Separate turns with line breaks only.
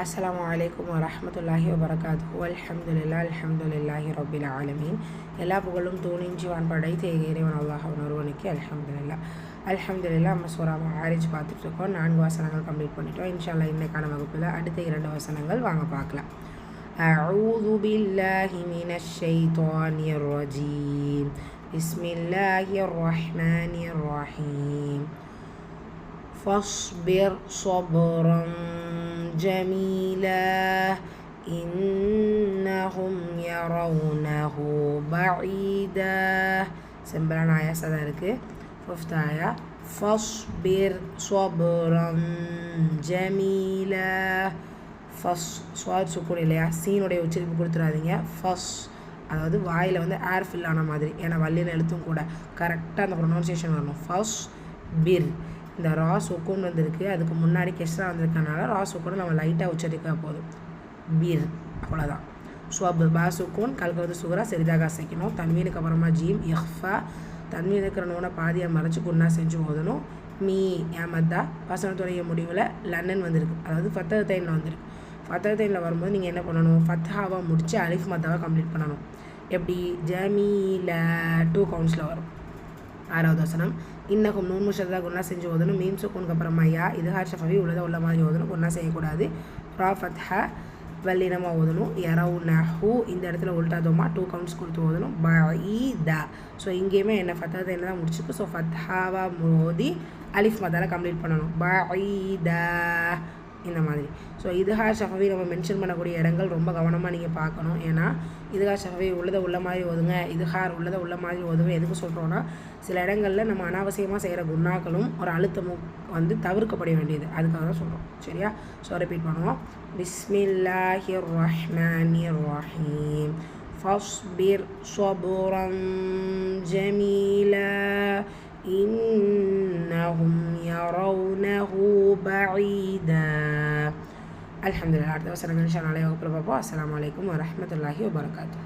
அஸ்லாம் வலைக்கம் வரமத்துல்லாஹி வபரகாத்து அல்ஹம்துலில்லா அல்ஹம்துலில்லாஹி ரபில் ஆலமீன் எல்லா புகழும் தூணிஞ்சி வான்படை தேக இறைவன் அல்லாஹ் ஒருவனுக்கு அல்ஹம்துலில்லா அல்ஹம்துலில்லா நம்ம சூறாம ஆரிஜ் பார்த்துட்டு இருக்கோம் நான்கு வசனங்கள் கம்ப்ளீட் பண்ணிட்டோம் இன்ஷால்லா இன்னைக்கான வகுப்பில் அடுத்த இரண்டு வசனங்கள் வாங்க பார்க்கலாம் أعوذ بالله من الشيطان الرجيم بسم الله الرحمن الرحيم فاصبر صبرا جميلا إنهم يرونه بعيدا சிம்பிளான ஆயாஸாக தான் இருக்குது ஃபிஃப்த் ஆயா ஃபஸ்பிர் சொபுரம் ஜமீல ஃபஸ் ஸ்வாத் சுக்கூன் இல்லையா சீனுடைய உச்சரிப்பு கொடுத்துடாதீங்க ஃபஸ் அதாவது வாயில் வந்து ஏர் ஃபில் ஆன மாதிரி ஏன்னா வள்ளியில் எழுத்தும் கூட கரெக்டாக அந்த ப்ரொனவுன்சியேஷன் வரணும் ஃபஸ் பிர் இந்த ரா சுக்கூன் வந்திருக்கு. அதுக்கு முன்னாடி கெஸ்ரா வந்திருக்கனால ரா சுக்கூன் நம்ம லைட்டாக உச்சரிக்க போதும். பீர் அவ்வளோதான் ஸ்வப் பா சுக்கூன் கல்கிறது சுகரா சரிதாக அசைக்கணும். தன்மீனுக்கு அப்புறமா ஜீம் இஹ்ஃபா. தன்மீன் இருக்கிற நோனை பாதியை மறைச்சி குன்னா செஞ்சு ஓதணும். மீ ஏமத்தா. வசனத்துடைய முடிவில் லண்டன் வந்திருக்கு. அதாவது ஃபத்தக தைனில் வந்திருக்கு. ஃபத்தக தைனில் வரும்போது நீங்கள் என்ன பண்ணணும்? ஃபத்தாவாக முடித்து அலிஃப் மத்தாவை கம்ப்ளீட் பண்ணணும். எப்படி? ஜமீல டூ கவுண்ட்ஸில் வரும். ஆறாவது வசனம் இன்னகும் நூன் முஷதா குன்னா செஞ்சு ஓதணும். மீம் சுக்குனுக்கு அப்புறமா யா இது ஷஃபவி உள்ளதை உள்ள மாதிரி ஓதணும். ஒன்றா செய்யக்கூடாது. ரா ஃபத்ஹா வல்லினமாக ஓதணும். யரவு நஹு இந்த இடத்துல உல்டாதோமா டூ கவுண்ட்ஸ் கொடுத்து ஓதணும். ப த. ஸோ இங்கேயுமே என்ன ஃபத்தா என்ன தான் முடிச்சுக்கு ஸோ ஃபத்ஹாவா மோதி அலிஃப் மதால கம்ப்ளீட் பண்ணணும். ப த. இந்த மாதிரி ஸோ இதுஹா ஷஃபவி நம்ம மென்ஷன் பண்ணக்கூடிய இடங்கள் ரொம்ப கவனமாக நீங்கள் பார்க்கணும் ஏன்னா இதுஹா ஷஃபவி உள்ளதை உள்ள மாதிரி ஓதுங்க இதுஹார் உள்ளதை உள்ள மாதிரி ஓதுங்க எதுக்கு சொல்கிறோன்னா சில இடங்களில் நம்ம அனாவசியமாக செய்கிற குணாக்களும் ஒரு அழுத்தமும் வந்து தவிர்க்கப்பட வேண்டியது அதுக்காக தான் சொல்கிறோம் சரியா ஸோ ரிப்பீட் பண்ணுவோம் பிஸ்மில்லாஹிர் ரஹ்மானிர் ரஹீம் ஃபஸ்பிர் صبرا جميلا إنهم يرونه بعيدا. الحمد لله والسلام على الله وبركاته السلام عليكم ورحمة الله وبركاته.